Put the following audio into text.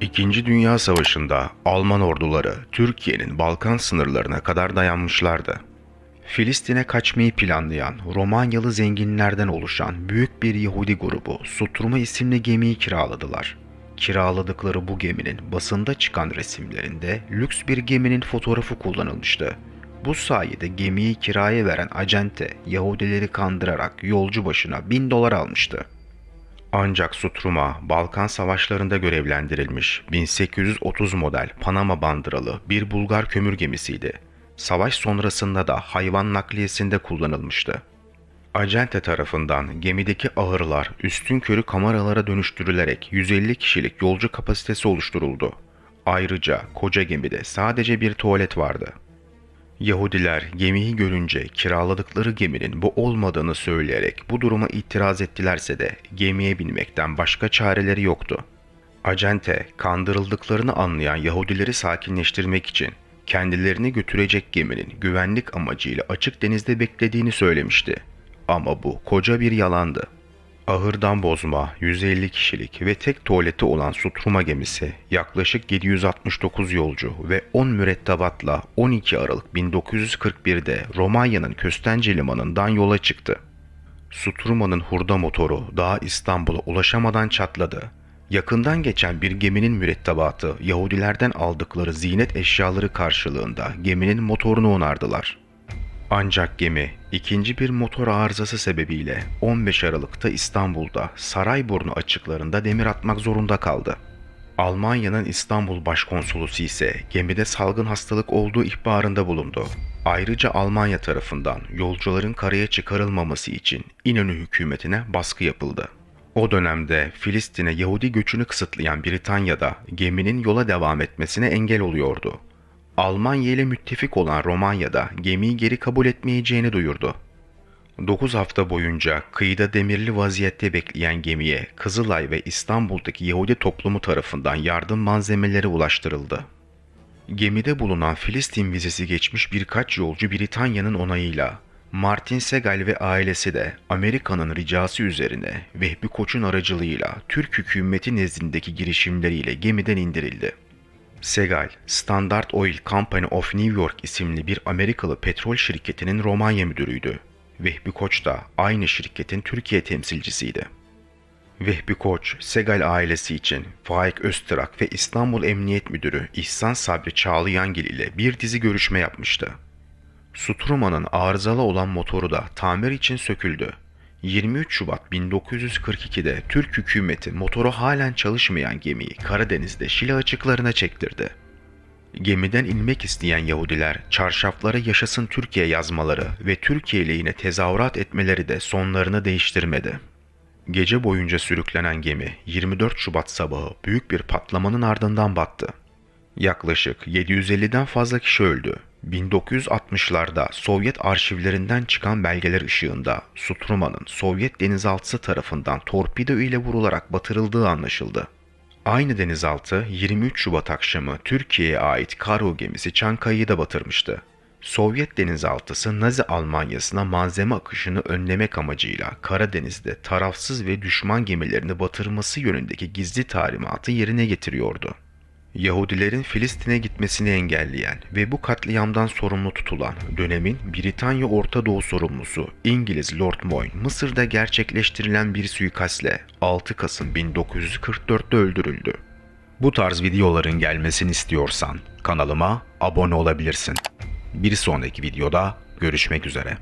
İkinci Dünya Savaşı'nda Alman orduları Türkiye'nin Balkan sınırlarına kadar dayanmışlardı. Filistin'e kaçmayı planlayan Romanyalı zenginlerden oluşan büyük bir Yahudi grubu Sutruma isimli gemiyi kiraladılar. Kiraladıkları bu geminin basında çıkan resimlerinde lüks bir geminin fotoğrafı kullanılmıştı. Bu sayede gemiyi kiraya veren acente Yahudileri kandırarak yolcu başına 1000 dolar almıştı. Ancak Sutruma, Balkan Savaşları'nda görevlendirilmiş 1830 model Panama bandıralı bir Bulgar kömür gemisiydi. Savaş sonrasında da hayvan nakliyesinde kullanılmıştı. Acente tarafından gemideki ahırlar üstün körü kameralara dönüştürülerek 150 kişilik yolcu kapasitesi oluşturuldu. Ayrıca koca gemide sadece bir tuvalet vardı. Yahudiler gemiyi görünce kiraladıkları geminin bu olmadığını söyleyerek bu duruma itiraz ettilerse de gemiye binmekten başka çareleri yoktu. Acente kandırıldıklarını anlayan Yahudileri sakinleştirmek için kendilerini götürecek geminin güvenlik amacıyla açık denizde beklediğini söylemişti. Ama bu koca bir yalandı. Ahırdan bozma 150 kişilik ve tek tuvaleti olan Sutruma gemisi yaklaşık 769 yolcu ve 10 mürettebatla 12 Aralık 1941'de Romanya'nın Köstence Limanı'ndan yola çıktı. Sutruma'nın hurda motoru daha İstanbul'a ulaşamadan çatladı. Yakından geçen bir geminin mürettebatı Yahudilerden aldıkları zinet eşyaları karşılığında geminin motorunu onardılar. Ancak gemi ikinci bir motor arızası sebebiyle 15 Aralık'ta İstanbul'da Sarayburnu açıklarında demir atmak zorunda kaldı. Almanya'nın İstanbul Başkonsolosu ise gemide salgın hastalık olduğu ihbarında bulundu. Ayrıca Almanya tarafından yolcuların karaya çıkarılmaması için İnönü hükümetine baskı yapıldı. O dönemde Filistin'e Yahudi göçünü kısıtlayan Britanya'da geminin yola devam etmesine engel oluyordu. Almanya ile müttefik olan Romanya'da gemiyi geri kabul etmeyeceğini duyurdu. 9 hafta boyunca kıyıda demirli vaziyette bekleyen gemiye Kızılay ve İstanbul'daki Yahudi toplumu tarafından yardım malzemeleri ulaştırıldı. Gemide bulunan Filistin vizesi geçmiş birkaç yolcu Britanya'nın onayıyla Martin Segal ve ailesi de Amerika'nın ricası üzerine Vehbi Koç'un aracılığıyla Türk hükümeti nezdindeki girişimleriyle gemiden indirildi. Segal, Standard Oil Company of New York isimli bir Amerikalı petrol şirketinin Romanya müdürüydü. Vehbi Koç da aynı şirketin Türkiye temsilcisiydi. Vehbi Koç, Segal ailesi için Faik Öztrak ve İstanbul Emniyet Müdürü İhsan Sabri Çağlayan ile bir dizi görüşme yapmıştı. Sutruma'nın arızalı olan motoru da tamir için söküldü. 23 Şubat 1942'de Türk hükümeti motoru halen çalışmayan gemiyi Karadeniz'de Şile açıklarına çektirdi. Gemiden inmek isteyen Yahudiler çarşaflara yaşasın Türkiye yazmaları ve Türkiye lehine tezahürat etmeleri de sonlarını değiştirmedi. Gece boyunca sürüklenen gemi 24 Şubat sabahı büyük bir patlamanın ardından battı. Yaklaşık 750'den fazla kişi öldü. 1960'larda Sovyet arşivlerinden çıkan belgeler ışığında Sutruma'nın Sovyet denizaltısı tarafından torpido ile vurularak batırıldığı anlaşıldı. Aynı denizaltı 23 Şubat akşamı Türkiye'ye ait kargo gemisi Çankaya'yı da batırmıştı. Sovyet denizaltısı Nazi Almanyası'na malzeme akışını önlemek amacıyla Karadeniz'de tarafsız ve düşman gemilerini batırması yönündeki gizli talimatı yerine getiriyordu. Yahudilerin Filistin'e gitmesini engelleyen ve bu katliamdan sorumlu tutulan dönemin Britanya Orta Doğu sorumlusu İngiliz Lord Moyne Mısır'da gerçekleştirilen bir suikastle 6 Kasım 1944'te öldürüldü. Bu tarz videoların gelmesini istiyorsan kanalıma abone olabilirsin. Bir sonraki videoda görüşmek üzere.